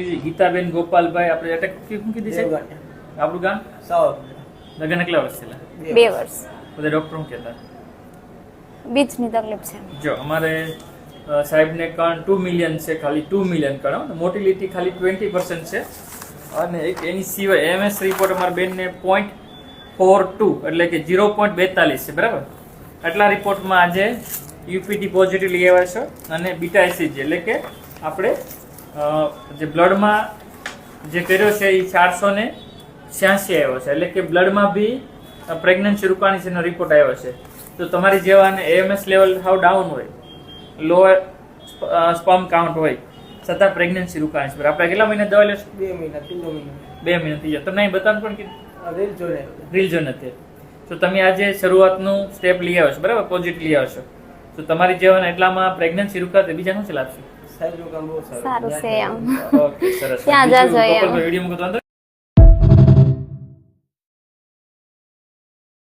ગીતાબેન ગોપાલભાઈ આપણે અટક શું કીધી છે આપણું ગામ? લગ્ન કેટલા વર્ષ થયેલા? બે વર્ષ. બધા ડોક્ટર શું કહેતા? બીજની તકલીફ છે. જો અમારે સાહેબને કણ ટુ મિલિયન છે ખાલી ટુ મિલિયન કણ મોટિલિટી ખાલી ટ્વેન્ટી પર્સન્ટ છે. અને એક એની સિવાય એમએસ રિપોર્ટ અમારા બેનને પોઈન્ટ ફોર ટુ એટલે કે ઝીરો પોઈન્ટ બેતાલીસ છે બરાબર? આટલા રિપોર્ટમાં આજે યુપીટી પોઝિટિવ લઈ આવ્યા છો અને બીટા એસિડ એટલે કે આપણે જે બ્લડમાં જે કર્યો છે એ ચારસો ને છ્યાસી આવ્યો છે. એટલે કે બ્લડમાં બી પ્રેગ્નન્સી રૂકાણી છે એનો રિપોર્ટ આવ્યો છે. તો તમારી જેવાને એએમએસ લેવલ હાવ ડાઉન હોય લો સ્પર્મ કાઉન્ટ હોય છતાં પ્રેગ્નન્સી રૂકાણી છે. આપણે કેટલા મહિના દવા લેશું? બે મહિના ત્રીજો મહિના. બે મહિના થઈ જાય તમને અહીં બતાવવાનું પણ કે રીલ જોડે રીલ જો નથી તો તમે આજે શરૂઆતનું સ્ટેપ લઈ આવ્યો છો. બરાબર? પોઝિટિવ લઈ આવ્યો છો. તો તમારી જેવાને એટલામાં પ્રેગ્નન્સી રૂકાતે બીજા શું ચલાવશે સારું. સારું છે એમ ત્યાં જાજો એમ.